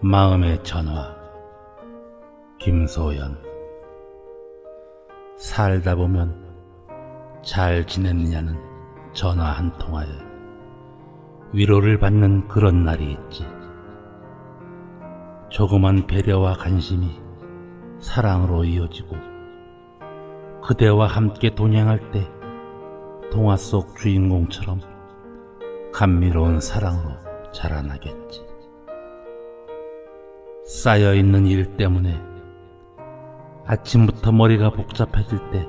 마음의 전화 김소연 살다 보면 잘 지냈느냐는 전화 한 통화에 위로를 받는 그런 날이 있지. 조그만 배려와 관심이 사랑으로 이어지고 그대와 함께 동행할 때 동화 속 주인공처럼 감미로운 사랑으로 자라나겠지. 쌓여 있는 일 때문에 아침부터 머리가 복잡해질 때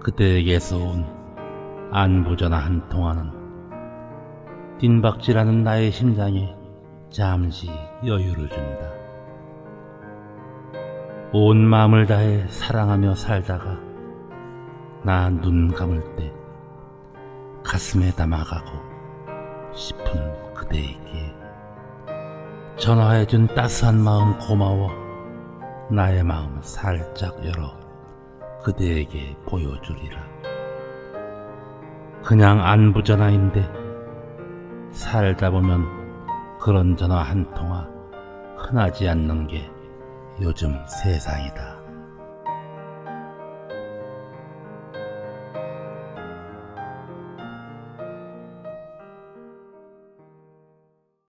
그대에게서 온 안부전화 한 통화는 띵박질하는 나의 심장에 잠시 여유를 준다. 온 마음을 다해 사랑하며 살다가 나 눈 감을 때 가슴에 담아가고 싶은 그대에게 전화해준 따스한 마음 고마워 나의 마음 살짝 열어 그대에게 보여주리라 그냥 안부 전화인데 살다 보면 그런 전화 한 통화 흔하지 않는 게 요즘 세상이다.